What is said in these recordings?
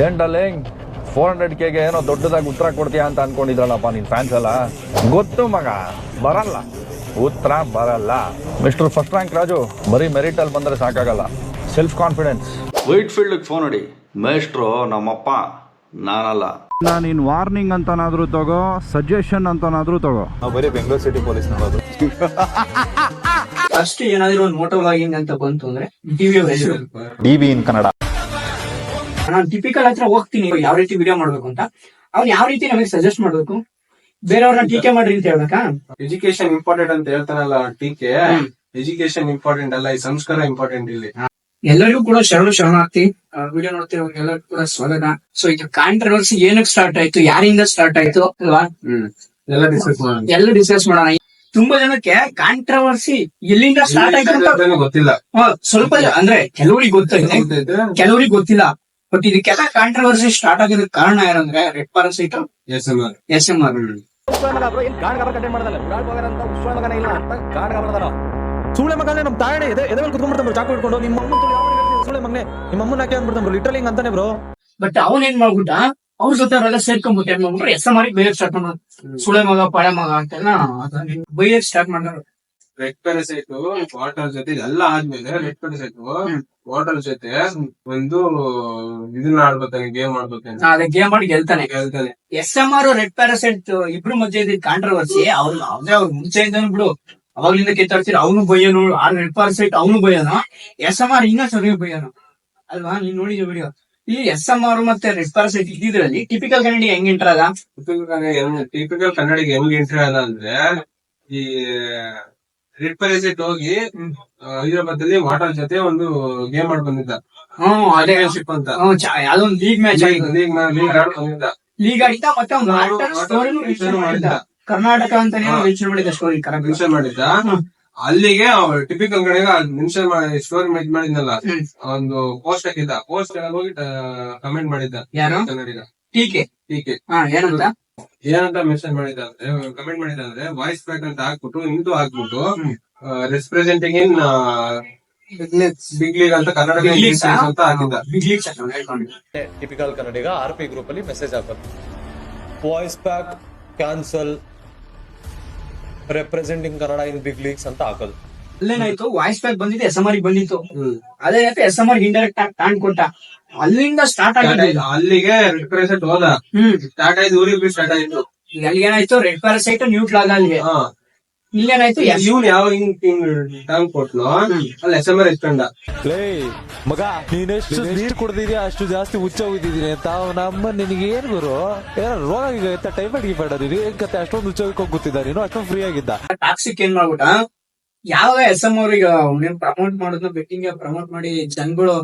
ಏನ್ darling? Four hundred ಕೆಗೆ ಏನೋ ದೊಡ್ಡದಾಗಿ ಉತ್ತರ ಕೊಡ್ತೀಯಾ ಅಂತ ಅನ್ಕೊಂಡಿದ್ರಲ್ಲಪ್ಪ ನಿನ್ ಫ್ಯಾನ್ಸ್ ಎಲ್ಲ? ಗೊತ್ತು ಮಗ ಬರಲ್ಲ. ಉತ್ತರ ಬರಲ್ಲ. ಮಿಸ್ಟರ್ ಫಸ್ಟ್ ರ್ಯಾಂಕ್ ರಾಜು ಬರೀ ಮೆರಿಟ್ ಅಲ್ಲಿ ಬಂದ್ರೆ ಸಾಕಾಗಲ್ಲ. Self confidence Whitefield phone ಹೊಡಿ ಮೇಸ್ಟ್ರು ನಮ್ಮಪ್ಪ ನಾನಲ್ಲ. ನೀನ್ ವಾರ್ನಿಂಗ್ ಅಂತನಾದ್ರೂ ತಗೋ ಸಜೆಷನ್ ಅಂತನಾದ್ರೂ ತಗೋ. ನಾವು ಬರೀ ಬೆಂಗಳೂರು ಸಿಟಿ ಪೊಲೀಸ್ ನೋಡೋದು ಫಸ್ಟ್ ಏನಾದ್ರೂ ಒಂದು ಮೋಟೋ ವ್ಲಾಗಿಂಗ್ ಅಂತ ಬಂತು ಅಂದ್ರೆ TV D B in Kannada ನಾನು ಟಿಪಿಕಲ್ ಹತ್ರ ಹೋಗ್ತೀನಿ ಯಾವ ರೀತಿ ವಿಡಿಯೋ ಮಾಡ್ಬೇಕು ಅಂತ. ಅವ್ನು ಯಾವ ರೀತಿ ನಮಗೆ ಸಜೆಸ್ಟ್ ಮಾಡ್ಬೇಕು? ಬೇರೆಯವ್ರನ್ನ ಟೀಕೆ ಮಾಡ್ರಿ ಅಂತ ಹೇಳ್ಬೇಕಾ? ಎಜುಕೇಶನ್ ಇಂಪಾರ್ಟೆಂಟ್ ಅಂತ ಹೇಳ್ತಾರಲ್ಲ ಟೀಕೆ. ಎಜುಕೇಶನ್ ಇಂಪಾರ್ಟೆಂಟ್ ಅಲ್ಲ ಈ ಸಂಸ್ಕಾರ ಇಂಪಾರ್ಟೆಂಟ್ ಇಲ್ಲಿ. ಎಲ್ಲರಿಗೂ ಕೂಡ ಶರಣು ಶರಣಾರ್ಥಿ. ವಿಡಿಯೋ ನೋಡ್ತಿರೋರಿಗೆಲ್ಲರಿಗೂ ಕೂಡ ಸ್ವಾಗತ. ಸೊ ಇದು ಕಾಂಟ್ರವರ್ಸಿ ಏನಕ್ಕೆ ಸ್ಟಾರ್ಟ್ ಆಯ್ತು ಯಾರಿಂದ ಸ್ಟಾರ್ಟ್ ಆಯ್ತು ಅಲ್ವಾ? ಎಲ್ಲ ಡಿಸ್ಕಸ್ ಮಾಡೋಣ. ಎಲ್ಲ ಡಿಸ್ಕಸ್ ಮಾಡೋಣ. ತುಂಬಾ ಜನಕ್ಕೆ ಕಾಂಟ್ರವರ್ಸಿ ಎಲ್ಲಿಂದ ಸ್ಟಾರ್ಟ್ ಆಯ್ತು ಅಂತ ಗೊತ್ತಿಲ್ಲ. ಸ್ವಲ್ಪ ಅಂದ್ರೆ ಕೆಲವರಿಗೆ ಗೊತ್ತಾಯ್ತು ಕೆಲವರಿಗೆ ಗೊತ್ತಿಲ್ಲ. ಬಟ್ ಇದಕ್ಕೆಲ್ಲ ಕಾಂಟ್ರವರ್ಸಿ ಸ್ಟಾರ್ಟ್ ಆಗಿದ ಕಾರಣ ಏನಂದ್ರೆ red parasite S M R S M R ಸೂಳೆ ಮಗನೇ ನಮ್ ತಾಯಣೆ. ಇದೆ ಎದೆ ಮೇಲೆ ಕುತ್ಕೊಂಡ್ಬಿಡ್ತಾನೆ ಚಾಕು ಹಿಡ್ಕೊಂಡು. ನಿಮ್ಮ ಅಮ್ಮನ ಸುಳ್ಳೆ ಮಗನೇ. ನಿಮ್ಮ ಅಮ್ಮನ ಹಾಕಿ ಅಂದ್ಬಿಡ್ತಾನೆ ಲಿಟ್ರಲಿ ಹಿಂಗ್ ಅಂತಾನೆ ಬ್ರೋ. ಬಟ್ ಅವನ್ ಏನ್ ಮಾಡ್ಬಿಟ್ಟ? ಅವ್ರ ಜೊತೆ ಅವರೆಲ್ಲ ಸೇರ್ಕೊಂಡ್ಬಿಟ್ಟು ಮಾಡ್ಬಿಟ್ರು S M R bike start ಮಾಡೋದು ಸುಳೆ ಮಗ ಪಳೆ ಮಗ ಅಂತೆಲ್ಲ ಬೈಯಕ್ ಸ್ಟಾರ್ಟ್ ಮಾಡೋರು ರೆಡ್ ಪ್ಯಾರಸೈಟ್ ವಾಟರ್ ಜೊತೆ ಎಲ್ಲ ಆದ್ಮೇಲೆ ರೆಡ್ ಪ್ಯಾರಸೈಟ್ ವಾಟರ್ ಜೊತೆ ಒಂದು ಇದನ್ನ ಆಡ್ಬೇಕಾನೆ ಗೇಮ್ ಆಡ್ಬೇಕಾನೆ ಅದೇ ಗೇಮ್ ಮಾಡಿ ಗೆಲ್ತಾನೆ. ಗೆಲ್ತಾನೆ. S M R red parasite ಇಬ್ರು ಮಧ್ಯೆ ಇದ್ ಕಾಂಟ್ರವರ್ಸಿ ಅವ್ರು ಅವ್ರೇ ಅವ್ರ ಮುಂಚೆಯಿಂದ ಬಿಡು ಅವಾಗ್ಲಿಂದ ಕಿತ್ತಾಡ್ತೀರಿ ಅವನು ಬಯ್ಯನು ಆ ರೆಡ್ ಪ್ಯಾರಸೈಟ್ ಅವನು ಬೈಯೋನು ಎಸ್ ಎಂ ಆರ್ ಇನ್ನೂ ಸರಿ ಬೈಯೋನು. ಅಲ್ವಾ? ನೀನ್ ನೋಡಿದ ವಿಡಿಯೋ ಈ ಎಸ್ ಎಂ ಆರ್ ಮತ್ತೆ ರೆಡ್ ಪ್ಯಾರಸೈಟ್ ಇದ್ದಿದ್ರಲ್ಲಿ ಟಿಪಿಕಲ್ ಕನ್ನಡಿ ಹೆಂಗ್ ಎಂಟರ್ ಅದ ಟಿಪಿಕಲ್ ಕನ್ನಡಿಗೆ ಹೆಂಗ್ ಎಂಟ್ರಿ ಅದ ಅಂದ್ರೆ ಈ ರೆಡ್ ಇಟ್ ಹೋಗಿ ಹೈದರಾಬಾದ್ ಅಲ್ಲಿ ವಾಟರ್ ಜೊತೆ ಒಂದು ಗೇಮ್ ಆಡ್ ಬಂದಿದ್ದ. ಹ್ಮ್ ಅದೇ. ಚಾಂಪಿಯನ್ಶಿಪ್ ಅಂತ. ಹ್ಮ್, ಚ- ಒಂದು ಲೀಗ್ ಮ್ಯಾಚ್ ಆಗಿದೆ ಲೀಗ್ ಲೀಗ್ ಆಡ್ ಬಂದಿದ್ದ. ಲೀಗ್ ಆಡಿದ್ದ ಮತ್ತೆ ಒಂದು ಆಟದ ಸ್ಟೋರಿ ಮಾಡಿದ್ದ. ಕರ್ನಾಟಕ ಅಂತಾನೆ ಮೆನ್ಷನ್ ಮಾಡಿದ್ದ ಸ್ಟೋರಿ ಕರೆಕ್ಟ್. ಮೆನ್ಷನ್ ಮಾಡಿದ್ದ. ಅಲ್ಲಿಗೆ ಟಿಪಿಕಲ್ ಕಡೆಗೆ ಮೆನ್ಷನ್ ಸ್ಟೋರಿ ಇದ್ ಮಾಡಿದ್ನಲ್ಲ. ಹ್ಮ್. ಒಂದು ಪೋಸ್ಟ್ ಹಾಕಿದ್ದ. ಪೋಸ್ಟ್ ಹೋಗಿ ಕಮೆಂಟ್ ಮಾಡಿದ್ದ. ಯಾರು? ಕನ್ನಡಿಗ. ಟೀಕೆ ಟೀಕೆ ಹಾ ಏನಂತ? ಏನಂತ ಮೆನ್ಷನ್ ಮಾಡಿದ ಅಂದ್ರೆ ಕಮೆಂಟ್ ಮಾಡಿದ ಅಂದ್ರೆ ವಾಯ್ಸ್ ಪ್ಯಾಕ್ ಅಂತ ಹಾಕ್ಬಿಟ್ಟು ಇಂದು ಹಾಕ್ಬಿಟ್ಟು ರೆಪ್ರೆಸೆಂಟಿಂಗ್ ಇನ್ ಬಿಗ್ ಲೀಗ್ ಅಂತ ಕನ್ನಡ Big ಅಂತ ಹಾಕಿದ್ದ. ಬಿಗ್ ಲೀಗ್ ಹೇಳ್ಕೊಂಡು typical Kannadiga R P group ಅಲ್ಲಿ ಮೆಸೇಜ್ ಹಾಕೋದು. Voice pack cancel representing Kannada in big leagues ಅಂತ ಹಾಕೋದು. ಅಲ್ಲೇನಾಯ್ತು? ವಾಯ್ಸ್ ಪ್ಯಾಕ್ ಬಂದಿದ್ದು ಎಸ್ ಎಂ ಆರ್ ಬಂದಿತ್ತು. ಅದೇ ಎಸ್ ಎಂ ಆರ್ ಇಂಡೈರೆಕ್ಟ್ ಆಗಿ ಕೊಟ್ಟ ಅಲ್ಲಿಂದ ಸ್ಟಾರ್ಟ್ ಆಗಿದೆ ಅಲ್ಲಿಗೆ ರೆಡ್ ರೆಪ್ರೆಸೆಂಟ್ ಹೋದ. ಹ್ಮ್. ಸ್ಟಾರ್ಟ್ ಆಯ್ತು ಊರಿಗೆ ಸ್ಟಾರ್ಟ್ ಆಯ್ತು. ಅಲ್ಲಿಗೇನಾಯ್ತು ಅಲ್ಲಿ ಏನಾಯ್ತು ರೆಡ್ ಪ್ಯಾರಸೈಟ್ ನ್ಯೂಟ್ಲ್ ಆಗ ಅಲ್ಲಿಗೆ ಇಲ್ಲೇನಾಯ್ತು ಇವ್ನು ಯಾವ ಹಿಂಗ್ ಟರ್ಮ್ ಕೊಟ್ಲು ಅಲ್ಲಿ ಎಸ್ ಎಂ ಆರ್ ಎತ್ಕೊಂಡ ಲೇ ಮಗ ನೀನೆಷ್ಟು ನೀರ್ ಕುಡ್ದಿದ್ಯಾ ಅಷ್ಟು ಜಾಸ್ತಿ ಹುಚ್ಚ ಹೋಗಿದ್ದೀನಿ ಅಂತ. ನಮ್ಮ ನಿನಗೆ ಏನ್ ಗುರು? ಏನೋ ರೋಗ ಎತ್ತ ಟೈಫಾಯ್ಡ್ ಗಿಫಾಯ್ಡ್ ನೀನು? ಏನ್ ಕತೆ? ಅಷ್ಟೊಂದು ಹುಚ್ಚ ಹೋಗ್ತಿದ್ದ ನೀನು ಅಷ್ಟೊಂದು ಫ್ರೀ ಆಗಿದ್ದ. ಟಾಕ್ಸಿಕ್ ಏನ್ ಮಾಡ್ಬಿಟ್ಟ? ಯಾವ ಎಸ್ ಎಂ ಅವ್ರಿಗೆ ಅವ್ನೇನ್ ಪ್ರಮೋಟ್ ಮಾಡೋದ್ನ? ಬೆಟ್ಟಿಂಗ್ ಪ್ರಮೋಟ್ ಮಾಡಿ ಜನಗಳು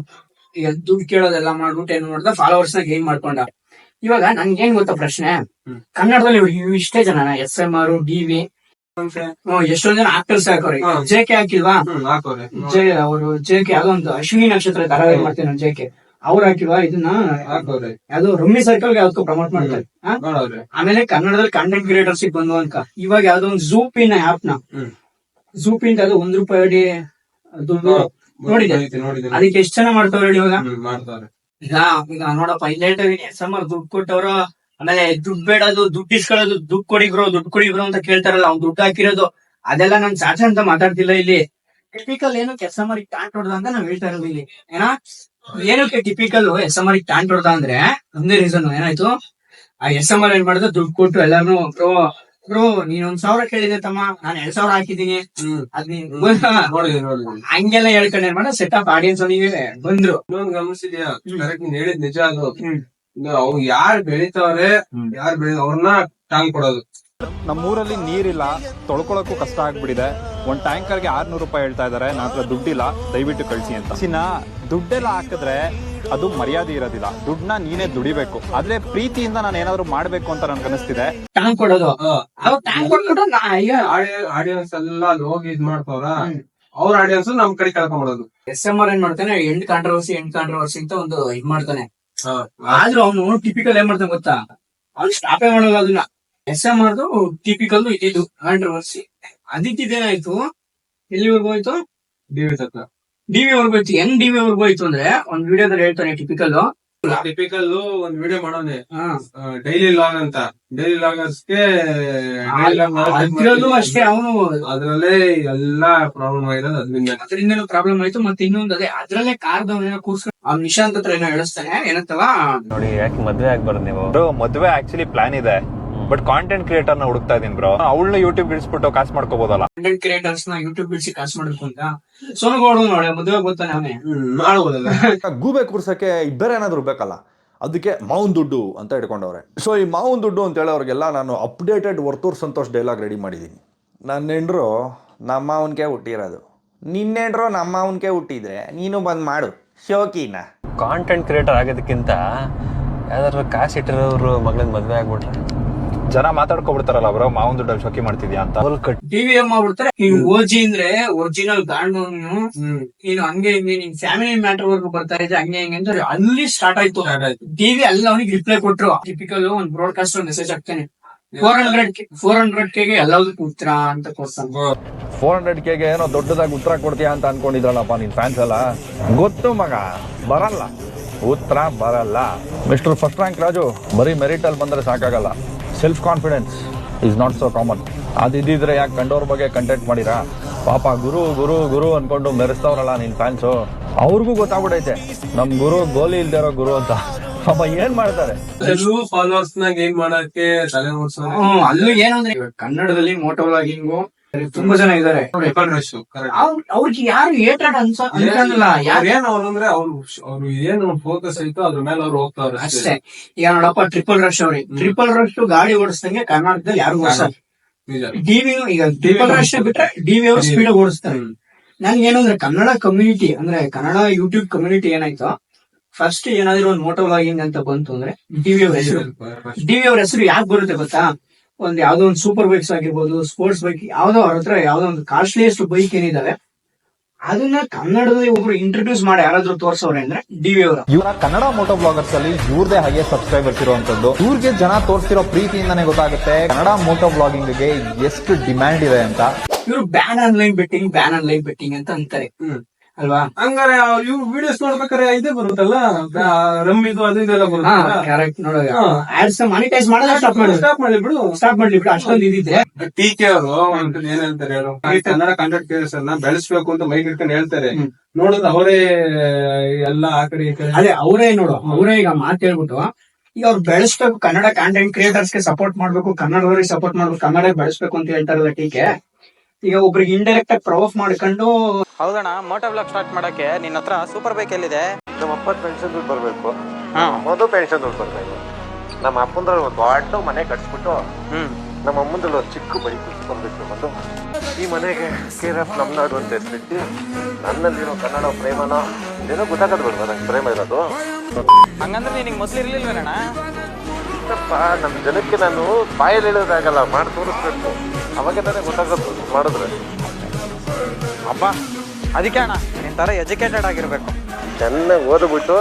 ಈಗ ದುಡ್ಡು ಕೇಳೋದೆಲ್ಲ ಮಾಡ್ಬಿಟ್ಟು ಏನ್ ಮಾಡ್ದ? ಫಾಲೋವರ್ಸ್ನ ಗೇನ್ ಮಾಡ್ಕೊಂಡ. ಇವಾಗ ನನ್ಗೆ ಏನ್ ಗೊತ್ತಾ ಪ್ರಶ್ನೆ? ಕನ್ನಡದಲ್ಲಿ ಇವ್ರು ಇವ್ ಇಷ್ಟೇ ಜನ S M R D V. ಎಷ್ಟೊಂದ್ ಜನ ಆಕ್ಟರ್ಸ್ ಹಾಕೋರಿ. ಜೆ ಕೆ ಹಾಕಿಲ್ವಾ? ಜೆ ಅವರು ಜೆ ಕೆ ಅದೊಂದು ಅಶ್ವಿನಿ ನಕ್ಷತ್ರ ಧಾರಾವಾಹಿ ಮಾಡ್ತೇನೆ ಜೆ ಕೆ. ಅವ್ರು ಹಾಕಿಲ್ವಾ? ಇದನ್ನ ಯಾವ್ದೋ ರಮ್ಮಿ ಸರ್ಕಲ್ ಯಾವ್ದಕ್ಕೂ ಪ್ರಮೋಟ್ ಮಾಡ್ತಾರೆ? ಆಮೇಲೆ ಕನ್ನಡದಲ್ಲಿ ಕಂಟೆಂಟ್ ಕ್ರಿಯೇಟರ್ಸ್ ಬಂದು ಅನ್ಕ ಇವಾಗ ಯಾವ್ದೋ ಒಂದು ಝೂಪಿನ ಆಪ್ನ. ಝೂಪಿಂದ ಅದು ಒಂದ್ ರೂಪಾಯಿ ಅಡಿ ದುಡ್ಡು ನೋಡಿದೆ. ಅದಕ್ಕೆ ಎಷ್ಟು ಜನ ಮಾಡ್ತಾವ್ರೆ ಹೇಳಿ ಇವಾಗ? ಮಾಡ್ತಾವ್ರೆ ಈಗ ಈಗ ನೋಡಪ್ಪ ಇಲ್ಲೇ ಎಸ್ ಎಂ ಆರ್ ದುಡ್ಡು ಕೊಟ್ಟವ್ರು ಆಮೇಲೆ ದುಡ್ಡು ಬೇಡದು ದುಡ್ಡು ಇಸ್ಕೊಳ್ಳೋದು ದುಡ್ಡು ಕೊಡಿಗ್ರು ದುಡ್ಡು ಕೊಡಿಗ್ರು ಅಂತ ಕೇಳ್ತಾರಲ್ಲ ಅವ್ನು ದುಡ್ಡು ಹಾಕಿರೋದು ಅದೆಲ್ಲ ನನ್ ಸಾಚ ಅಂತ ಮಾತಾಡ್ತಿಲ್ಲ ಇಲ್ಲಿ. ಟಿಪಿಕಲ್ ಏನು ಎಸ್ ಎಂ ಆರ್ ಟಾಂಟ್ ಹೊಡ್ದ ಅಂತ ನಾವ್ ಹೇಳ್ತಾ ಇರೋದು ಇಲ್ಲಿ. ಏನಾ ಏನಕ್ಕೆ typical S M R taunt ಹೊಡ್ದ ಅಂದ್ರೆ ಒಂದೇ ರೀಸನ್ ಏನಾಯ್ತು? ಆ ಎಸ್ ಎಂ ಆರ್ ಏನ್ ಮಾಡಿದ ದುಡ್ಡು ಕೊಟ್ಟು ಎಲ್ಲಾರು ಬ್ರೋ ನೀನ್ ಒಂದ್ ಸಾವಿರ ಕೇಳಿದೆ ತಮ್ಮ. ನಾನ್ ಎರಡ್ ಸಾವಿರ ಹಾಕಿದೀನಿ ಹ್ಮ್. ಅದ್ ನೀನ್ ಹಂಗೆಲ್ಲ ಹೇಳ್ಕೊಂಡು ಏನ್ ಮಾಡ ಸೆಟ್ ಅಪ್ ಆಡಿಯನ್ಸ್ ಅವನಿಗೆ ಬಂದ್ರು. ಇನ್ನೊಂದ್ ಗಮನಿಸಿದ್ಯಾ? ಕರೆಕ್ಟ್ ನೀನ್ ಹೇಳಿದ್ ನಿಜ ಅದು. ಅವ್ ಯಾರ್ ಅವ್ರು ಯಾರು ಬೆಳಿತಾವ್ರೆ ಯಾರು ಬೆಳಿ ಅವ್ರನ್ನ ಟಾಂಗ್ ಕೊಡೋದು. ನಮ್ಮೂರಲ್ಲಿ ನೀರಿಲ್ಲ ತೊಳ್ಕೊಳಕ್ಕೂ ಕಷ್ಟ ಆಗ್ಬಿಟ್ಟಿದೆ. ಒಂದ್ ಟ್ಯಾಂಕರ್ಗೆ ಆರ್ನೂರು ರೂಪಾಯಿ ಹೇಳ್ತಾ ಇದಾರೆ ನನ್ನ ಹತ್ರ ದುಡ್ಡಿಲ್ಲ ದಯವಿಟ್ಟು ಕಳಿಸಿ ಅಂತ. ಚಿನ್ನ ದುಡ್ಡೆಲ್ಲ ಹಾಕಿದ್ರೆ ಅದು ಮರ್ಯಾದೆ ಇರೋದಿಲ್ಲ. ದುಡ್ಡನ್ನ ನೀನೇ ದುಡಿಬೇಕು. ಆದ್ರೆ ಪ್ರೀತಿಯಿಂದ ನಾನು ಏನಾದ್ರು ಮಾಡ್ಬೇಕು ಅಂತ ನನ್ಗೆ ಅನಿಸ್ತಿದೆ. ಟ್ಯಾಂಕ್ ಕೊಡೋದು. ಟ್ಯಾಂಕ್ ಈಗ ಆಡಿಯನ್ಸ್ ಎಲ್ಲ ಅಲ್ಲಿ ಹೋಗಿ ಇದ್ ಮಾಡ್ತಾವ್ರ ಅವ್ರ ಆಡಿಯನ್ಸ್ ನಮ್ ಕಡೆ ಕಳ್ಕೊಂಡ್ಬಿಡೋದು ಎಸ್ ಎಂ ಆರ್ ಏನ್ ಮಾಡ್ತಾನೆ? ಎಂಡ್ ಕಾಂಟ್ರವರ್ಸಿ ಎಂಡ್ ಕಾಂಟ್ರವರ್ಸಿ ಅಂತ ಒಂದು ಇದ್ ಮಾಡ್ತಾನೆ. ಆದ್ರೂ ಅವನು ಟಿಪಿಕಲ್ ಏನ್ ಮಾಡ್ತಾನೆ ಗೊತ್ತಾ? ಅವ್ನು ಸ್ಟಾಪೇ ಮಾಡಲ್ಲ ಅದನ್ನ. ಎಸ್ ಎಂ ಆರ್ದು ಟಿಪಿಕಲ್ ಇದ್ದಿದ್ದು ಕಾಂಟ್ರವರ್ಸಿ ಅದಿದ್ದೇನಾಯ್ತು ಎಲ್ಲಿವರೆಗೂ ಹೋಯ್ತು? ಡಿವಿ ಡಿ ಡಿವಿ ವರ್ಗು ಹೋಯ್ತು. ಹೆಂಗ್ ಡಿವಿ ವರ್ಗು ಹೋಯ್ತು ಅಂದ್ರೆ ಒಂದ್ ವಿಡಿಯೋದಲ್ಲಿ ಹೇಳ್ತಾನೆ ಟಿಪಿಕಲ್ ಟಿಪಿಕಲ್ ಒಂದ್ ವಿಡಿಯೋ ಮಾಡೋನೆ ಹಾ. ಡೈಲಿ ಲಾಗ್ ಅಂತ. ಡೈಲಿ ಲಾಗರ್ಸ್ಗೆ ಅದ್ರಲ್ಲೂ ಅಷ್ಟೇ ಅವನು ಅದ್ರಲ್ಲೇ ಎಲ್ಲಾ ಪ್ರಾಬ್ಲಮ್ ಆಗಿರೋದು ಅದ್ರಿಂದ. ಅದರಿಂದನೂ ಪ್ರಾಬ್ಲಮ್ ಆಯ್ತು ಮತ್ತೆ ಇನ್ನೊಂದು ಅದೇ ಅದ್ರಲ್ಲೇ ಕಾರ್ದವನೇನೋ ಕೂರ್ಸ್ಕೊಂಡು ಅವ್ನ ನಿಶಾಂತ್ ಹತ್ರ ಏನೋ ಹೇಳಿಸ್ತಾನೆ ಏನಂತವ? ನೋಡಿ ಯಾಕೆ ಮದ್ವೆ ಆಗ್ಬಾರ್ದು ನೀವು? ಬ್ರೋ ಮದ್ವೆ ಆಕ್ಚುಲಿ ಪ್ಲಾನ್ ಇದೆ. ಬಟ್ ಕಾಂಟೆಂಟ್ ಕ್ರಿಯೇಟರ್ನ ಹುಡುಕ್ತಾ ಇದೀನಿ ಬ್ರೋ ಅವಳನ್ನ ಯೂಟ್ಯೂಬ್ ಇಳಿಸ್ಬಿಟ್ಟು ಕಾಸು ಮಾಡ್ಕೋಬಹುದಲ್ಲ ಕಂಟೆಂಟ್ ಕ್ರಿಯೇಟರ್ಸ್ನ ಯೂಟ್ಯೂಬ್ ಬಿಡಿಸಿ ಕಾಸು ಮಾಡ್ಬೇಕು ಅಂತ. ಸೋನಗೌಡ ನೋಡಿ ಮದುವೆ ಗೊತ್ತಾನೆ ಅವನೇ ಮಾಡ್ಬೋದಲ್ಲ. ಗೂಬೆ ಕೂರ್ಸಕ್ಕೆ ಇಬ್ಬರ ಏನಾದ್ರು ಬೇಕಲ್ಲ? ಅದಕ್ಕೆ ಮಾವನ್ ದುಡ್ಡು ಅಂತ ಇಟ್ಕೊಂಡವ್ರೆ. ಸೊ ಈ ಮಾವನ್ ದುಡ್ಡು ಅಂತ ಹೇಳೋರಿಗೆಲ್ಲ ನಾನು updated Varthur Santosh dialogue ready ಮಾಡಿದ್ದೀನಿ. ನನ್ನ ಹೆಂಡ್ರು ನಮ್ಮ ಅವನ್ಕೆ ಹುಟ್ಟಿರೋದು. ನಿನ್ನೆಂಡ್ರು ನಮ್ಮ ಮಾವನ್ಗೆ ಹುಟ್ಟಿದ್ರೆ ನೀನು ಬಂದು ಮಾಡು. ಶೋಕಿನ. ಕಾಂಟೆಂಟ್ ಕ್ರಿಯೇಟರ್ ಆಗೋದಕ್ಕಿಂತ ಯಾವ್ದಾದ್ರು ಕಾಸು ಇಟ್ಟಿರೋರು ಮಗಳನ್ನ ಮದ್ವೆ ಆಗ್ಬಿಟ್ರೆ? ಜನ ಮಾತಾಡ್ಕೊಬಿಡ್ತಾರಲ್ಲ ಬ್ರೋ ಮಾವನ್ ದುಡ್ಡ ಶೋಕಿ ಮಾಡ್ತಿದ್ಯಾ ಅಂತ. ಕಟ್ ಟಿವಿ ಎಂ ಮಾಡ್ಬಿಡ್ತಾರೆ. ನೀನ್ ಓಜಿ ಅಂದ್ರೆ ಒರಿಜಿನಲ್ ಗಾಂಡು ನೀನು ನೀನು ಹಂಗೆ ಹಿಂಗೆ ನಿನ್ ಫ್ಯಾಮಿಲಿ ಮ್ಯಾಟರ್ ವರ್ಗು ಬರ್ತಾ ಇದೆ ಹಂಗೆ ಹಿಂಗೆ ಅಂತ ಅಲ್ಲಿ ಸ್ಟಾರ್ಟ್ ಆಯ್ತು. ಟಿವಿ ಅಲ್ಲಿ ಅವನಿಗೆ ರಿಪ್ಲೈ ಕೊಟ್ರು. ಟಿಪಿಕಲ್ ಒಂದ್ ಬ್ರಾಡ್ಕಾಸ್ಟ್ ಮೆಸೇಜ್ ಹಾಕ್ತಾನೆ. ಫೋರ್ ಹಂಡ್ರೆಡ್ ಫೋರ್ ಹಂಡ್ರೆಡ್ ಕೆಗೆ ಎಲ್ಲದಕ್ಕೂ ಉತ್ತರ ಅಂತ ಕೊಡ್ತಾನೆ. ಫೋರ್ ಹಂಡ್ರೆಡ್ ಕೆಗೆ ಏನೋ ದೊಡ್ಡದಾಗಿ ಉತ್ತರ ಕೊಡ್ತೀಯಾ ಅಂತ ಅನ್ಕೊಂಡಿದ್ರಲ್ಲಪ್ಪ ನಿನ್ ಫ್ಯಾನ್ಸ್ ಎಲ್ಲ? ಗೊತ್ತು ಮಗ ಬರಲ್ಲ. ಉತ್ತರ ಬರಲ್ಲ. ಮಿಸ್ಟರ್ ಫಸ್ಟ್ ರ್ಯಾಂಕ್ ರಾಜು ಬರೀ ಮೆರಿಟಲ್ಲಿ ಬಂದ್ರೆ ಸಾಕಾಗಲ್ಲ. Self confidence is not so common ಅದಿದ್ದಿದ್ರೆ ಯಾಕೆ ಕಂಡೋರ್ ಬಗ್ಗೆ ಕಂಟೆಂಟ್ ಮಾಡಿರಾ? ಪಾಪ ಗುರು ಗುರು ಗುರು ಅನ್ಕೊಂಡು ಮೆರೆಸ್ತವ್ರಲ್ಲ ನಿನ್ ಫ್ಯಾನ್ಸು ಅವ್ರಿಗೂ ಗೊತ್ತಾಗ್ಬಿಡೈತೆ ನಮ್ ಗುರು ಗೋಲಿ ಇಲ್ದೇ ಇರೋ ಗುರು ಅಂತ. ಪಾಪ ಏನ್ ಮಾಡ್ತಾರೆ? ಎಲ್ಲೂ ಫಾಲೋವರ್ಸ್ನ ಗೇನ್ ಮಾಡಕ್ಕೆ ತಲೆ ಅಲ್ಲೂ ಏನಂದ್ರೆ ಕನ್ನಡದಲ್ಲಿ ಮೋಟೋ ವ್ಲಾಗಿಂಗು ತುಂಬಾ ಜನ ಇದಾರೆ. ಅವ್ರಿಗೆ ಯಾರು ಏಟಾಡ್ ಅನ್ಸ ಅನ್ಕಲ್ಲ ಯಾರು ಏನ್ ಅವ್ರು ಅಂದ್ರೆ ಅವ್ರು ಅವ್ರು ಏನು ಫೋಕಸ್ ಐತೋ ಅದ್ರ ಮೇಲೆ ಅವ್ರು ಹೋಗ್ತಾವ್ರೆ ಅಷ್ಟೇ. ಈಗ ನೋಡಪ್ಪ ಟ್ರಿಪಲ್ ರಶ್ ಅವ್ರಿ. ಟ್ರಿಪಲ್ ರಶ್ ಗಾಡಿ ಓಡಿಸ್ದಂಗೆ ಕರ್ನಾಟಕದಲ್ಲಿ ಯಾರು ಓಡಿಸಲ್ಲ. ಡಿವಿ ಈಗ ಟ್ರಿಪಲ್ ರಶ್ ಬಿಟ್ರೆ ಡಿವಿ ಅವರು ಸ್ಪೀಡ್ ಓಡಿಸ್ತಾರೆ. ನನ್ಗೆ ಏನಂದ್ರೆ ಅಂದ್ರೆ ಕನ್ನಡ ಕಮ್ಯುನಿಟಿ ಅಂದ್ರೆ ಕನ್ನಡ ಯೂಟ್ಯೂಬ್ ಕಮ್ಯುನಿಟಿ ಏನಾಯ್ತು ಫಸ್ಟ್ ಏನಾದ್ರು ಒಂದು ಮೋಟೋ ವ್ಲಾಗಿಂಗ್ ಅಂತ ಬಂತು ಅಂದ್ರೆ ಡಿವಿ ಅವ್ರ ಹೆಸರು. ಡಿವಿ ಅವ್ರ ಹೆಸರು ಯಾಕೆ ಬರುತ್ತೆ ಗೊತ್ತಾ? ಒಂದ್ ಯಾವ್ದೋ ಒಂದು ಸೂಪರ್ ಬೈಕ್ಸ್ ಆಗಿರ್ಬೋದು ಸ್ಪೋರ್ಟ್ಸ್ ಬೈಕ್ ಯಾವ್ದೋ ಅವ್ರ ಹತ್ರ ಯಾವ್ದೋ ಒಂದು ಕಾಸ್ಟ್ಲಿಯಸ್ಟ್ ಬೈಕ್ ಏನಿದಾವೆ ಅದನ್ನ ಕನ್ನಡದಲ್ಲಿ ಒಬ್ರು ಇಂಟ್ರೊಡ್ಯೂಸ್ ಮಾಡಿ ಯಾರಾದ್ರೂ ತೋರ್ಸವ್ರೆ ಅಂದ್ರೆ ಡಿವಿ ಅವರ. ಇವರ ಕನ್ನಡ ಮೋಟೋ ಬ್ಲಾಗರ್ಸ್ ಅಲ್ಲಿ ಇವ್ರದೇ ಹಾಗೆ ಸಬ್ಸ್ಕ್ರೈಬರ್ಸ್ ಇರುವಂತದ್ದು ಇವ್ರಿಗೆ ಜನ ತೋರಿಸಿರೋ ಪ್ರೀತಿಯಿಂದಾನೇ ಗೊತ್ತಾಗುತ್ತೆ ಕನ್ನಡ ಮೋಟೋ ಬ್ಲಾಗಿಂಗ್ಗೆ ಎಷ್ಟು ಡಿಮ್ಯಾಂಡ್ ಇದೆ ಅಂತ. ಇವರು ban online betting ban online betting ಅಂತ ಅಂತಾರೆ. ಅಲ್ವಾ? ಹಂಗಾರೆ ಇವ್ ವಿಡಿಯೋಸ್ ನೋಡ್ಬೇಕಾದ್ರೆ ಇದೇ ಬರುತ್ತಲ್ಲ? ರಮ್ಮಿದು ಅದು ಇದೆಲ್ಲ ಬರುತ್ತೆ. ಆಡ್ಸ್ ಮಾನಿಟೈಸ್ ಮಾಡೋದ ಸ್ಟಾಪ್ ಮಾಡಿ ಸ್ಟಾಪ್ ಮಾಡ್ಲಿ ಬಿಡು ಸ್ಟಾಪ್ ಮಾಡ್ಲಿ ಬಿಡು ಅಷ್ಟೊಂದು ಇದಿದೆ. ಟಿ ಕೆ ಅವರು ಏನ್ ಹೇಳ್ತಾರೆ ಕನ್ನಡ ಕಂಟೆಂಟ್ ಕ್ರಿಯೇಟರ್ಸ್ ಅನ್ನ ಬೆಳೆಸ್ಬೇಕು ಅಂತ ಮೈಕ್ ಇಟ್ಕೊಂಡು ಹೇಳ್ತಾರೆ. ನೋಡಿದ್ರೆ ಅವರೇ ಎಲ್ಲ ಆ ಕಡೆ ಈ ಕಡೆ. ಅದೇ ಅವರೇ ನೋಡು ಅವರೇ ಈಗ ಮಾತು ಹೇಳ್ಬಿಟ್ಟು ಈಗ ಅವ್ರು ಬೆಳೆಸ್ಬೇಕು ಕನ್ನಡ ಕಾಂಟೆಂಟ್ ಕ್ರಿಯೇಟರ್ಸ್ಗೆ ಸಪೋರ್ಟ್ ಮಾಡ್ಬೇಕು ಕನ್ನಡವರಿಗೆ ಸಪೋರ್ಟ್ ಮಾಡ್ಬೇಕು ಕನ್ನಡ ಬೆಳೆಸ್ಬೇಕು ಅಂತ ಹೇಳ್ತಾರಲ್ಲ ಟೀಕೆ ಈಗ ಒಬ್ರಿಗೆ ಇಂಡೈರೆಕ್ಟ್ ಆಗಿ ಪ್ರವೋಕ್ ಮಾಡ್ಕೊಂಡು ಹೌದಣ್ಣ ಮೋಟರ್ ಬ್ಲಾಗ್ ಸ್ಟಾರ್ಟ್ ಮಾಡಕ್ಕೆ ನಿನ್ನ ಹತ್ರ ಸೂಪರ್ ಬೈಕ್ ಎಲ್ಲಿದೆ? ನಮ್ಮ ಅಪ್ಪ ಪೆನ್ಷನ್ ದುಡ್ಡು ಬರಬೇಕು. ಅಮ್ಮದು ಪೆನ್ಷನ್ ದುಡ್ಡು ಬರ್ಬೇಕು. ನಮ್ಮ ಅಪ್ಪಂದ್ರಲ್ಲಿ ಒಂದು ದೊಡ್ಡ ಮನೆ ಕಟ್ಸ್ಬಿಟ್ಟು ಹ್ಮ್. ನಮ್ಮ ಅಮ್ಮಂದ್ರಲ್ಲಿ ಒಂದು ಚಿಕ್ಕ ಬೈಕ್ ಕುತ್ಕೊಂಡ್ಬಿಟ್ಟು ಮತ್ತು ಈ ಮನೆಗೆ ಕೇರ್ ಆಫ್ ನಮ್ನಾಡು ಅಂತ ಹೆಸರಿಟ್ಟು ನನ್ನಲ್ಲಿರೋ ಕನ್ನಡ ಪ್ರೇಮನ ಏನೋ ಗೊತ್ತಾಗದ್ ಬಿಡ್ವಾ ನಂಗೆ ಪ್ರೇಮ ಇರೋದು. ಹಂಗಂದ್ರೆ ನಿನಗೆ ಮೊದ್ಲು ಇರ್ಲಿಲ್ವೇನಣ್ಣ? ನಮ್ಮ ಜನಕ್ಕೆ ನಾನು ಬಾಯಲ್ಲಿ ಹೇಳೋದಾಗಲ್ಲ ಮಾಡಿ ತೋರಿಸ್ಬೇಕು. ಅವಾಗ ತಾನೇ ಗೊತ್ತಾಗೋದು ಮಾಡಿದ್ರೆ. ಅಪ್ಪ ಅದಕ್ಕೆ ಅಣ್ಣ ನಿನ್ ತರ ಎಜುಕೇಟೆಡ್ ಆಗಿರ್ಬೇಕು. ಚೆನ್ನಾಗಿ ಓದ್ಬಿಟ್ಟು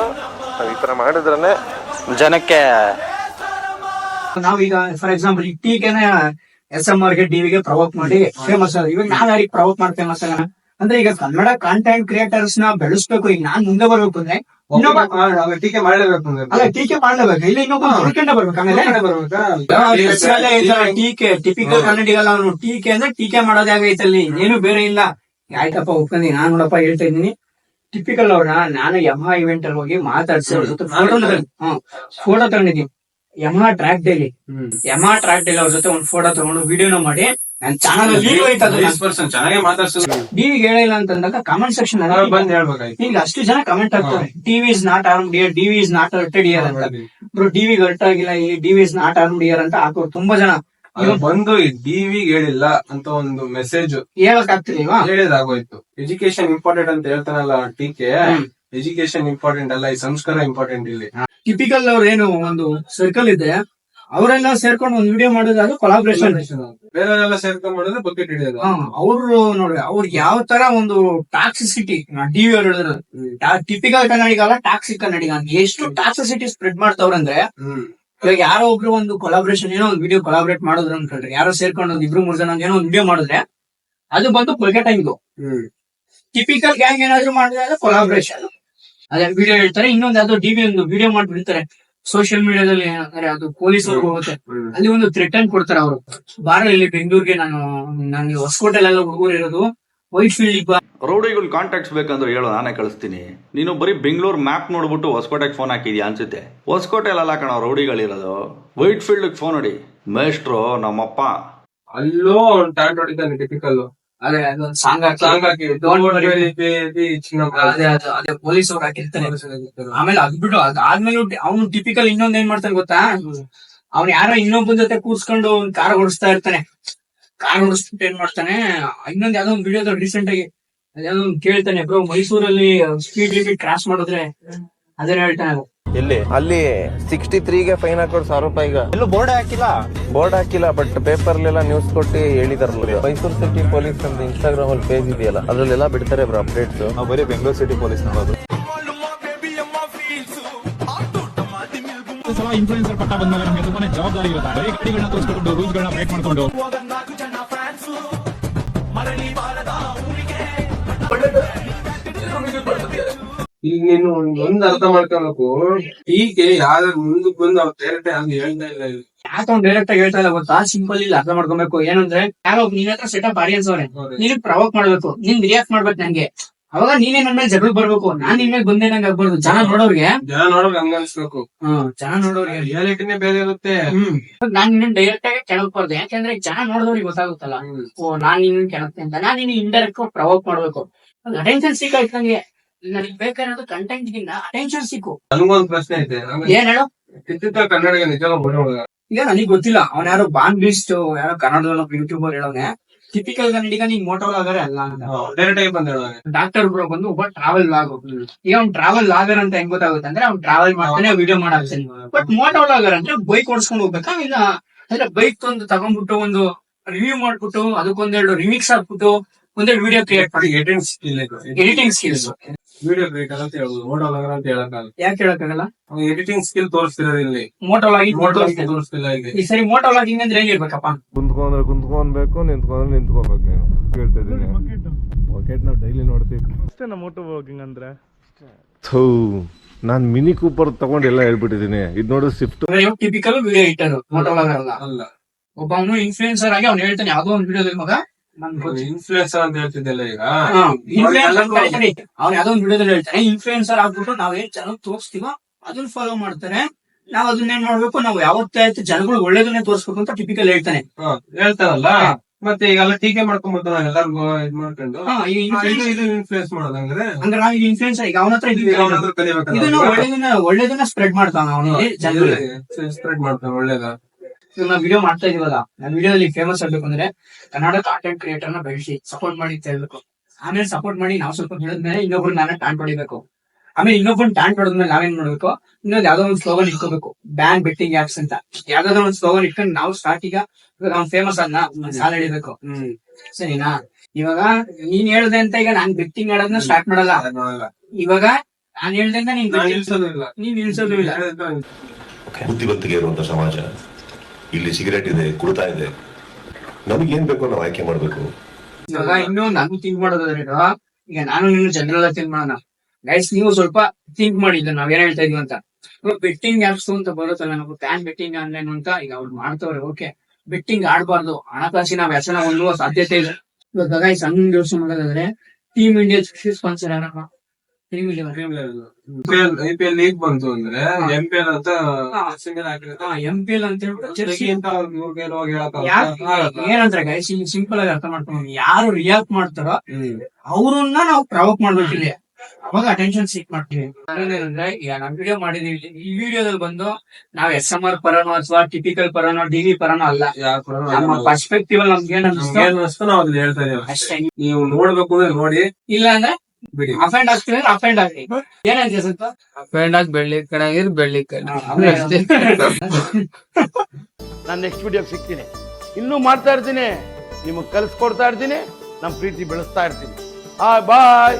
ನಾವು ಈ ಥರ ಮಾಡಿದ್ರೇ ಜನಕ್ಕೆ ನಾವೀಗ ಫಾರ್ ಎಕ್ಸಾಂಪಲ್ ಈ ಟೀಕೆನ ಎಸ್ ಎಂ ಆರ್ಗೆ ಟಿವಿಗೆ ಪ್ರವೋಕ್ ಮಾಡಿ ಫೇಮಸ್ ಆದ ಇವಾಗ ನಾನು ಯಾರಿಗೆ ಪ್ರವೋಕ್ ಮಾಡಿ ಫೇಮಸ್ ಆಗೋಣ ಅಂದ್ರೆ ಈಗ ಕನ್ನಡ ಕಾಂಟೆಂಟ್ ಕ್ರಿಯೇಟರ್ಸ್ನ ಬೆಳೆಸ್ಬೇಕು ಈಗ ನಾನ್ ಮುಂದೆ ಬರ್ಬೇಕು ಅಂದ್ರೆ ಇನ್ನೊಬ್ಬ ಟೀಕೆ ಮಾಡಲೇಬೇಕು ಅಲ್ಲ ಟೀಕೆ ಮಾಡ್ಲೇಬೇಕು. ಇಲ್ಲ ಇನ್ನೊಬ್ಬ ಹುಡ್ಕೊಂಡೆ ಬರ್ಬೇಕು. ಆಮೇಲೆ ಹೆಸರಲ್ಲೇ ಐತಲ್ಲ ಟೀಕೆ ಟಿಪಿಕಲ್ ಕನ್ನಡಿಗಲ್ಲ ಅವನು. ಟೀಕೆ ಅಂದ್ರೆ ಟೀಕೆ ಮಾಡೋದೇ ಆಗೈತೆ ಅಲ್ಲಿ. ಏನು ಬೇರೆ ಇಲ್ಲ. ಆಯ್ತಪ್ಪ ಒಪ್ಕೊಂಡಿ. ನಾನ್ ನೋಡಪ್ಪ ಹೇಳ್ತಾ ಇದ್ದೀನಿ. ಟಿಪಿಕಲ್ ಅವ್ರನ್ನ ನಾನು ಯಮ್ಮಾ ಇವೆಂಟ್ ಅಲ್ಲಿ ಹೋಗಿ ಮಾತಾಡ್ಸಿ ಫೋಟೋ ತಗೊಂಡಿದ್ದೀನಿ. Yamaha track daily Yamaha track daily ಅವ್ರ ಜೊತೆ ಒಂದು ಫೋಟೋ ತಗೊಂಡು ವಿಡಿಯೋನ ಮಾಡಿ ನನ್ನ ಚಾನಲ್ ಚೆನ್ನಾಗಿ ಮಾತಾಡ್ಸಿದ್ರು. ಡಿವಿಗೆ ಹೇಳಿಲ್ಲ ಅಂತಂದಾಗ ಕಾಮೆಂಟ್ ಸೆಕ್ಷನ್ ಬಂದ್ ಹೇಳ್ಬೇಕಾಯ್ತು. ಈಗ ಅಷ್ಟು ಜನ ಕಮೆಂಟ್ ಆಗ್ತಾರೆ TV is not arm dear DV is not arrested year ಅಂತ. ಬ್ರೋ ಟಿವಿ ಗರ್ಟ್ ಆಗಿಲ್ಲ ಈ DV is not arm dear ಅಂತ ಹಾಕೋರು ತುಂಬಾ ಜನ. ಬಂದು ಟಿವಿ ಹೇಳಿಲ್ಲ ಅಂತ ಒಂದು ಮೆಸೇಜ್ ಹೇಳಕ್ ಆಗ್ತಿಲ್ವಾ ಹೇಳಿದಾಗೋಯ್ತು. ಎಜುಕೇಶನ್ ಇಂಪಾರ್ಟೆಂಟ್ ಅಂತ ಹೇಳ್ತಾನಲ್ಲ ಟೀಕೆ. ಎಜುಕೇಶನ್ ಇಂಪಾರ್ಟೆಂಟ್ ಅಲ್ಲ ಈ ಸಂಸ್ಕಾರ ಇಂಪಾರ್ಟೆಂಟ್ ಇಲ್ಲಿ. ಟಿಪಿಕಲ್ ಅವ್ರ ಏನು ಒಂದು ಸರ್ಕಲ್ ಇದೆ ಅವರೆಲ್ಲ ಸೇರ್ಕೊಂಡು ಒಂದು ವಿಡಿಯೋ ಮಾಡೋದು ಕೊಲಾಬ್ರೇಷನ್ ಬೇರೆಯವರೆಲ್ಲ ಸೇರ್ಕೊಂಡ್ ಮಾಡಿದ್ರೆ ಬಕೆಟ್ ಹಿಡಿಯೋದು. ಅವ್ರು ನೋಡಿ ಅವ್ರಿಗೆ ಯಾವ ತರ ಒಂದು ಟಾಕ್ಸಿಸಿಟಿ ಟಿವಿ ಅವ್ರು ಹೇಳಿದ್ರು ಟಿಪಿಕಲ್ ಕನ್ನಡಿಗಲ್ಲ ಟಾಕ್ಸಿಕ್ ಕನ್ನಡಿಗ. ಎಷ್ಟು ಟಾಕ್ಸಿಸಿಟಿ ಸ್ಪ್ರೆಡ್ ಮಾಡ್ತಾವ್ರಂದ್ರೆ ಇವಾಗ ಯಾರೋ ಒಬ್ರು ಒಂದು ಕೊಲಾಬ್ರೇಷನ್ ಏನೋ ಒಂದು ವಿಡಿಯೋ ಕೊಲಾಬ್ರೇಟ್ ಮಾಡಿದ್ರು ಅನ್ಕೊಳ್ರಿ ಯಾರೋ ಸೇರ್ಕೊಂಡು ಒಂದ್ ಇಬ್ರು ಮೂರ್ ಜನ ಏನೋ ಒಂದು ವಿಡಿಯೋ ಮಾಡಿದ್ರೆ ಅದು ಬಂದು ಬಕೆಟ್ ಟೈಮ್ ಟಿಪಿಕಲ್ ಗ್ಯಾಂಗ್ ಏನಾದ್ರು ಮಾಡಿದ್ರೆ ಕೊಲಾಬ್ರೇಷನ್ ಅದೇ ವಿಡಿಯೋ ಹೇಳ್ತಾರೆ. ಇನ್ನೊಂದು ಯಾವ್ದೋ ಡಿವಿ ಒಂದು ವಿಡಿಯೋ ಮಾಡ್ಬಿಡ್ತಾರೆ. ಸೋಷಿಯಲ್ ಮೀಡಿಯಾದಲ್ಲಿ ಏನಂತಾರೆ ಅದು ಪೊಲೀಸ್ ಹೋಗುತ್ತೆ. ಅಲ್ಲಿ ಒಂದು ಥ್ರೆಟನ್ ಕೊಡ್ತಾರೆ ಅವರು. ಬಾರ ಇಲ್ಲಿ ಬೆಂಗಳೂರಿಗೆ ನಾನು ನನಗೆ ಹೊಸಕೋಟೆಲೆಲ್ಲ ಹುಡುಗರು ಇರೋದು. ವೈಟ್ ಫೀಲ್ಡ್ ಬಾ. ರೌಡಿಗಳು ಕಾಂಟ್ಯಾಕ್ಟ್ಸ್ ಬೇಕಂದ್ರೆ ಹೇಳು ನಾನೇ ಕಳಿಸ್ತೀನಿ. ನೀನು ಬರೀ ಬೆಂಗಳೂರು ಮ್ಯಾಪ್ ನೋಡ್ಬಿಟ್ಟು ಹೊಸಕೋಟೆಗೆ ಫೋನ್ ಹಾಕಿದ್ಯಾ ಅನ್ಸುತ್ತೆ. ಹೊಸಕೋಟೆಲ್ಲ ಕಣ ರೌಡಿಗಳಿರೋದು ವೈಟ್ ಫೀಲ್ಡ್ ಫೋನ್ ನೋಡಿ ಮೇಸ್ಟ್ರು ನಮ್ಮಪ್ಪ. ಅಲ್ಲೋ ಅವ್ನು ಟ್ಯಾಂಟ್ ಹೊಡಿತಾನೆ ಟಿಪಿಕಲ್ ಅದೇ ಅದೊಂದು ಸಾಂಗ್ ಸಾಂಗ್ ಹಾಕಿ ಅದೇ ಅದು ಅದೇ ಪೊಲೀಸ್ ಅವ್ರು ಹಾಕಿರ್ತಾನೆ ಆಮೇಲೆ ಅದ್ಬಿಟ್ಟು ಅದಾದ್ಮೇಲೆ ಅವ್ನು ಟಿಪಿಕಲ್ ಇನ್ನೊಂದ್ ಏನ್ ಮಾಡ್ತಾನೆ ಗೊತ್ತಾ? ಅವ್ನ್ ಯಾರೋ ಇನ್ನೊಬ್ಬನ ಜೊತೆ ಕೂರ್ಸ್ಕೊಂಡು ಒಂದ್ ಕಾರ್ ಓಡಿಸ್ತಾ ಇರ್ತಾನೆ. ಕಾರ್ ಓಡಿಸ್ಬಿಟ್ಟು ಏನ್ ಮಾಡ್ತಾನೆ? ಇನ್ನೊಂದ್ ಯಾವ್ದೋ ಒಂದ್ ವಿಡಿಯೋದ ರೀಸೆಂಟ್ ಆಗಿ ಅದ್ಯಾವ್ದೋ ಒಂದ್ ಕೇಳ್ತಾನೆ ಬ್ರೋ ಮೈಸೂರಲ್ಲಿ ಸ್ಪೀಡ್ ಲಿಮಿಟ್ ಕ್ರಾಸ್ ಮಾಡಿದ್ರೆ ಅದೇ ಹೇಳ್ತಾನೆ? ಅದು. ಎಲ್ಲಿ? ಅಲ್ಲಿ ಸಿಕ್ಸ್ಟಿ ತ್ರೀಗೆ ಫೈನ್ ಹಾಕೋರು ಸಾವಿರ ರೂಪಾಯಿ ಈಗ. ಎಲ್ಲೂ ಬೋರ್ಡ್ ಹಾಕಿಲ್ಲ? ಬೋರ್ಡ್ ಹಾಕಿಲ್ಲ ಬಟ್ ಪೇಪರ್ಲೆಲ್ಲ ನ್ಯೂಸ್ ಕೊಟ್ಟು ಹೇಳಿದಾರಲ್ಲ. ಮೈಸೂರು ಸಿಟಿ ಪೊಲೀಸ್ ಅಂತ ಇನ್ಸ್ಟಾಗ್ರಾಮ್ ಅಲ್ಲಿ ಪೇಜ್ ಇದೆಯಲ್ಲ ಅದ್ರಲ್ಲೆಲ್ಲ ಬಿಡ್ತಾರೆ ಬ್ರೋ ಅಪ್ಡೇಟ್ಸ್ ನಾವು ಬರೀ ಬೆಂಗಳೂರು ಸಿಟಿ ಪೊಲೀಸ್ ನೋಡೋದು. ಇನ್ಫ್ಲೂಯೆನ್ಸರ್ ಪಟ್ಟ ಬಂದಾಗ ನಮಗೆ ತುಂಬಾನೇ ಜವಾಬ್ದಾರಿ ಇರುತ್ತೆ. ಬರೀ ಗಾಡಿಗಳನ್ನ ತೋರಿಸ್ಕೊಂಡು ರೂಲ್ಸ್ಗಳನ್ನ ಬ್ರೇಕ್ ಮಾಡ್ಕೊಂಡು. ಈಗ ನೀನು ಒಂದ್ ಅರ್ಥ ಮಾಡ್ಕೊಬೇಕು. ಹೀಗೆ ಯಾರು ಮುಂದಕ್ಕೆ ಬಂದು ಅವ್ರು ಡೈರೆಕ್ಟ್ ಹೇಳ್ತಾ ಇಲ್ಲ ಇಲ್ಲಿ. ಯಾಕೆ ಅವ್ನು ಡೈರೆಕ್ಟ್ ಆಗಿ ಹೇಳ್ತಾ ಇಲ್ಲ ಗೊತ್ತಾ? ಸಿಂಪಲ್ ಇಲ್ಲ ಅರ್ಥ ಮಾಡ್ಕೊಬೇಕು. ಏನಂದ್ರೆ ಯಾರೋ ನೀನ್ ಹತ್ರ ಸೆಟ್ ಸೆಟಪ್ ಆಡಿಯನ್ಸ್ ಅವ್ರೆ. ನೀನ್ ಪ್ರವೋಕ್ ಮಾಡ್ಬೇಕು ನಿನ್ ರಿಯಾಕ್ಟ್ ಮಾಡ್ಬೇಕು ನಂಗೆ. ಅವಾಗ ನೀನೇ ನನ್ನ ಮೇಲೆ ಜಗಳ ಬರ್ಬೇಕು. ನಾನ್ ನಿನ್ ಮೇಲೆ ಬಂದೆ ನಂಗೆ ಆಗ್ಬಾರ್ದು. ಜನ ನೋಡೋರ್ಗೆ? ಜನ ನೋಡೋರ್ಗೆ ಹಂಗ ಅನ್ಸ್ಬೇಕು. ಹ್ಮ್ ಜನ ನೋಡೋರ್ಗೆ. ರಿಯಾಲಿಟಿನೇ ಬೇರೆ ಇರುತ್ತೆ. ಹ್ಮ್. ನಾನ್ ನಿನ್ನ ಡೈರೆಕ್ಟ್ ಆಗಿ ಕೆಳಕ್ಬಾರ್ದು ಯಾಕಂದ್ರೆ ಜನ ನೋಡಿದವ್ರಿಗೆ ಗೊತ್ತಾಗುತ್ತಲ್ಲ. ಓ ನಾನ್ ನಿನ್ನ ಕೆಳಕ್ತೆ ಅಂತ. ನಾನ್ ನಿನ್ನ ಇಂಡೈರೆಕ್ಟ್ ಪ್ರವೋಕ್ ಮಾಡ್ಬೇಕು. ಅಟೆನ್ಷನ್ ಸಿಕ್ಕಾಯ್ತು ನಂಗೆ. ನನಗೆ ಬೇಕಾಗಿರೋದು ಕಂಟೆಂಟ್ ಗಿನ್ನ ಅಟೆನ್ಷನ್ ಸಿಕ್ಕು. ನನಗೊಂದು ಪ್ರಶ್ನೆ ಐತೆ ಏನ್ ಹೇಳು? ಚಿತ್ರ ಕನ್ನಡಿಗ ನಿಜವಾಗ ಬರೋವಾಗ ಈಗ ನನಗೆ ಗೊತ್ತಿಲ್ಲ. ಅವ್ನ ಯಾರು ಬಾನ್ ಬೀಸ್ಟ್ ಯಾರೋ ಕನ್ನಡದಲ್ಲ ಯೂಟ್ಯೂಬರ್ ಹೇಳೋನೆ ಟಿಪಿಕಲ್ ಕನ್ನಡಿಗ ನೀನ್ ಮೋಟೋ ಲಾಗರ್ ಅಲ್ಲ ಅಂತ. ಡೈರೆಕ್ಟ್ ಆಗಿ ಬಂದ ಡಾಕ್ಟರ್ ಬ್ರೋ ಬಂದು ಒಬ್ಬ ಟ್ರಾವೆಲ್ ಲಾಗ್ ಈಗ ಅವ್ನ್ ಟ್ರಾವೆಲ್ ಲಾಗರ್ ಅಂತ ಹೆಂಗ್ ಗೊತ್ತಾಗುತ್ತೆ ಅಂದ್ರೆ ಅವ್ನ್ ಟ್ರಾವೆಲ್ ಮಾಡ್ತಾನೆ ವಿಡಿಯೋ ಮಾಡಾಕ್ತಾನೆ. ಬಟ್ ಮೋಟೋ ಲಾಗರ್ ಅಂದ್ರೆ ಬೈಕ್ ಓಡಿಸ್ಕೊಂಡು ಹೋಗ್ಬೇಕಾ? ಇಲ್ಲ ಅಂದ್ರೆ ಬೈಕ್ ಒಂದು ತಗೊಂಡ್ಬಿಟ್ಟು ಒಂದು ರಿವ್ಯೂ ಮಾಡ್ಬಿಟ್ಟು ಅದಕ್ಕೊಂದೆರಡು ರಿಮಿಕ್ಸ್ ಹಾಕ್ಬಿಟ್ಟು ಒಂದೆರಡು ವಿಡಿಯೋ ಕ್ರಿಯೇಟ್ ಮಾಡಿ. Editing skill editing skills video create ಅಂತ ಹೇಳುದು ಆಗ ಅಂತ ಹೇಳಕ್ಕಾಗಲ್ಲ. ಯಾಕೆ ಹೇಳಕ್ಕಾಗಲ್ಲ? ಎಡಿಟಿಂಗ್ ಸ್ಕಿಲ್ ತೋರಿಸ್ತಿರೋದು ಇಲ್ಲಿ. ಮೋಟಲ್ ಆಗಿ ಮೋಟಲ್ ತೋರಿಸ್ತಿಲ್ಲ ಇಲ್ಲಿ. ಈ ಸರಿ ಮೋಟೋ ಲಾಗಿಂಗ್ ಅಂದ್ರೆ ಹೇಗಿರ್ಬೇಕಪ್ಪ ಕುಂತ್ಕೊಂಡ್ರೆ ಕುಂತ್ಕೊಂಡ್ಬೇಕು ನಿಂತ್ಕೊಂಡ್ರೆ ನಿಂತ್ಕೊಬೇಕು ನೀನು. ಹೇಳ್ತಾ ಇದ್ದೀನಿ. ಬಕೆಟ್ ನಾವು ಡೈಲಿ ನೋಡ್ತೀವಿ. ಅಷ್ಟೇ ನಮ್ಮ ಮೋಟೋ ವರ್ಕಿಂಗ್ ಅಂದ್ರೆ. ಥೂ ನಾನು ಮಿನಿ ಕೂಪರ್ ತಗೊಂಡು ಎಲ್ಲ ಹೇಳ್ಬಿಟ್ಟಿದ್ದೀನಿ. ಇದು ನೋಡು ಸ್ವಿಫ್ಟ್ ಟಿಪಿಕಲ್ ವಿಡಿಯೋ ಇಟ್ಟರು ಮೋಟೋ ಲಾಗರ್ ಅಲ್ಲ. ಅಲ್ಲ. ಒಬ್ಬ ಇನ್ಫ್ಲೂಯೆನ್ಸರ್ ಆಗಿ ಅವ್ನು ಹೇಳ್ತಾನೆ ಯಾವ್ದೋ ಒಂದು ವಿಡಿಯೋದಲ್ಲಿ ಮಗ ಇನ್ಫ್ಲೂಯೆನ್ಸರ್ ಅಂತ ಹೇಳ್ತಿದ್ದಲ್ಲ ಈಗ. ಅವ್ರು ಯಾವ್ದೋ ಒಂದು ವಿಡಿಯೋದಲ್ಲಿ ಹೇಳ್ತಾನೆ ಇನ್ಫ್ಲೂಯೆನ್ಸರ್ ಆಗ್ಬಿಟ್ಟು ನಾವ್ ಏನ್ ಜನ ತೋರಿಸ್ತೀವೋ ಅದನ್ನ ಫಾಲೋ ಮಾಡ್ತಾರೆ. ನಾವ್ ಅದನ್ನೇನ್ ಮಾಡ್ಬೇಕು? ನಾವು ಯಾವತ್ತೇ ಆಯ್ತು ಜನಗಳು ಒಳ್ಳೇದನ್ನೇ ತೋರಿಸ್ಬೇಕು ಅಂತ ಟಿಪಿಕಲ್ ಹೇಳ್ತಾನೆ. ಹೇಳ್ತಾರಲ್ಲ? ಮತ್ತೆ ಈಗೆಲ್ಲ ಟೀಕೆ ಮಾಡ್ಕೊಂಡ್ ಎಲ್ಲರಿಗೂ ಇದ್ ಮಾಡ್ಕೊಂಡು. ಇದು ಇನ್ಫ್ಲೂಯೆನ್ಸ್ ಮಾಡೋದಂದ್ರೆ ಅಂದ್ರೆ ನಾವ್ ಈಗ ಇನ್ಫ್ಲೂಯೆನ್ಸ್ ಈಗ ಅವನ ಹತ್ರ ಒಳ್ಳೇದನ್ನ ಒಳ್ಳೇದನ್ನ ಸ್ಪ್ರೆಡ್ ಮಾಡ್ತಾನ ಅವನಿಗೆ ಸ್ಪ್ರೆಡ್ ಮಾಡ್ತಾನೆ ಒಳ್ಳೇದ. ಇವಾಗ ನಾವು ವಿಡಿಯೋ ಮಾಡ್ತಾ ಇದೀವಲ್ಲ ನಾನು ವಿಡಿಯೋದಲ್ಲಿ ಫೇಮಸ್ ಆಗ್ಬೇಕು ಅಂದ್ರೆ ಕನ್ನಡ ಕಾಂಟೆಂಟ್ ಕ್ರಿಯೇಟರ್ನ ಬೆಳೆಸಿ ಸಪೋರ್ಟ್ ಮಾಡಿ ಅಂತ ಹೇಳ್ಬೇಕು. ಆಮೇಲೆ ಸಪೋರ್ಟ್ ಮಾಡಿ ನಾವು ಸ್ವಲ್ಪ ಹೇಳಿದ್ಮೇಲೆ ಇನ್ನೊಬ್ರು ನಾನೇ ಟ್ಯಾಂಟ್ ಹೊಡಿಬೇಕು ಆಮೇಲೆ ಇನ್ನೊಬ್ಬನ್ ಟ್ಯಾಂಟ್ ಹೊಡೆದ್ಮೇಲೆ ನಾವೇನ್ ಮಾಡ್ಬೇಕು? ಇನ್ನೊಂದ್ ಯಾವ್ದೋ ಒಂದು ಸ್ಲೋಗನ್ ಇಟ್ಕೋಬೇಕು. ಬ್ಯಾನ್ ಬೆಟ್ಟಿಂಗ್ ಆಪ್ಸ್ ಅಂತ. ಯಾವ್ದಾದ್ರು ಒಂದು ಸ್ಲೋಗನ್ ಇಟ್ಕೊಂಡು ನಾವು ಸ್ಟಾರ್ಟ್ ಈಗ ಅವ್ನು ಫೇಮಸ್ ಅದ್ನ ಸಾಲ ಹೇಳಬೇಕು ಹ್ಮ್. ಸರಿನಾ? ಇವಾಗ ನೀನ್ ಹೇಳ್ದೆ ಅಂತ ಈಗ ನಾನ್ ಬೆಟ್ಟಿಂಗ್ ಆಡೋದನ್ನ ಸ್ಟಾರ್ಟ್ ಮಾಡಲ್ಲ. ಇವಾಗ ನಾನ್ ಹೇಳ್ದೆ ನೀನ್ ನಿಲ್ಸೋದು ಇಲ್ಲ. ನೀನ್ ನಿಲ್ಸೋದು ಇಲ್ಲ. ಬುದ್ಧಿವಂತಿಗೆ ಇರುವಂತ ಸಮಾಜ. ಇಲ್ಲಿ ಸಿಗರೇಟ್ ಇದೆ, ಕುಡಿತಾ ಇದೆ. ನಮಗೆ ಏನ್ ಬೇಕೋ ನಾವು ಆಯ್ಕೆ ಮಾಡ್ಬೇಕು. ಇವಾಗ ಇನ್ನು ನಾನು ಥಿಂಕ್ ಮಾಡೋದಾದ್ರೆ ಈಗ ನಾನು ನೀನು ಜನರಲ್ ಥಿಂಕ್ ಮಾಡೋಣ. ಗೈಸ್ ನೀವು ಸ್ವಲ್ಪ ಥಿಂಕ್ ಮಾಡಿ ಇದನ್ನ ನಾವೇನ್ ಹೇಳ್ತಾ ಇದೀವಿ ಅಂತ. ಬೆಟ್ಟಿಂಗ್ ಆಪ್ಸ್ ಅಂತ ಬರುತ್ತಲ್ಲ ನಾವು ಪ್ಯಾನ್ ಬೆಟ್ಟಿಂಗ್ ಆನ್ಲೈನ್ ಅಂತ, ಈಗ ಅವ್ರು ಮಾಡ್ತವ್ರೆ ಓಕೆ ಬೆಟ್ಟಿಂಗ್ ಆಡಬಾರ್ದು, ಹಣಕಾಸಿನ ವ್ಯಸನ ಹೊಂದುವ ಸಾಧ್ಯತೆ ಇದೆ. ಇವಾಗ ಗೈಸ್ ಹಂಗ್ ಯೋಚನೆ ಮಾಡೋದಾದ್ರೆ team India sponsor India I P L league ಬಂತು ಅಂದ್ರೆ ಎಂ ಪಿ ಎಲ್ ಅಂತ. ಸಿಂಗಲ್ ಎಂ ಪಿ ಎಲ್ ಏನಂದ್ರೆ ಗೈಸ್ ಸಿಂಪಲ್ ಆಗಿ ಅರ್ಥ ಮಾಡ್ಕೊಂಡು ಯಾರು ರಿಯಾಕ್ಟ್ ಮಾಡ್ತಾರೋ ಅವ್ರನ್ನ ನಾವು ಪ್ರವೋಕ್ ಮಾಡ್ಬೇಕು ಇಲ್ಲಿ. ಅವಾಗ ಅಟೆನ್ಷನ್ ಸೀಕ್ ಮಾಡ್ತೀವಿ. ಏನಂದ್ರೆ ಈಗ ನಮ್ ವಿಡಿಯೋ ಮಾಡಿದೀವಿ ಇಲ್ಲಿ. ಈ ವಿಡಿಯೋದಲ್ಲಿ ಬಂದು ನಾವ್ ಎಸ್ ಎಂ ಆರ್ ಪರನೋ ಅಥವಾ ಟಿಪಿಕಲ್ ಪರನೋ ಡಿವಿ ಪರನೋ ಅಲ್ಲ. ನಮ್ಮ ಪರ್ಸ್ಪೆಕ್ಟಿವ್ ಅಲ್ಲಿ ನಮ್ಗೆ ಏನ್ ಅನ್ಸುತ್ತೋ ನಾವು ಅದನ್ನ ಹೇಳ್ತಾ ಇದೀವಿ. ಅಷ್ಟೇ. ನೀವು ನೋಡ್ಬೇಕು ಅಂದ್ರೆ ನೋಡಿ. ಇಲ್ಲ ಅಂದ್ರೆ ಬಿಡಿ. ಅಫೆಂಡ್ ಅಂದ್ರೆ ಅಫೆಂಡ್ ಆಗ್ತೀವಿ ಏನಂತ ಸ್ವಲ್ಪ ಆಗಿ ಬೆಳ್ಳಿ ಕಣಗಿರ್ ಬೆಳ್ಳಿ ನಾನು ನೆಕ್ಸ್ಟ್ ವಿಡಿಯೋಗೆ ಸಿಗ್ತೀನಿ. ಇನ್ನೂ ಮಾಡ್ತಾ ಇರ್ತೀನಿ. ನಿಮಗೆ ಕಲಿಸ್ಕೊಡ್ತಾ ಇರ್ತೀನಿ. ನಮ್ಮ ಪ್ರೀತಿ ಬೆಳೆಸ್ತಾ ಇರ್ತೀನಿ. Hi bye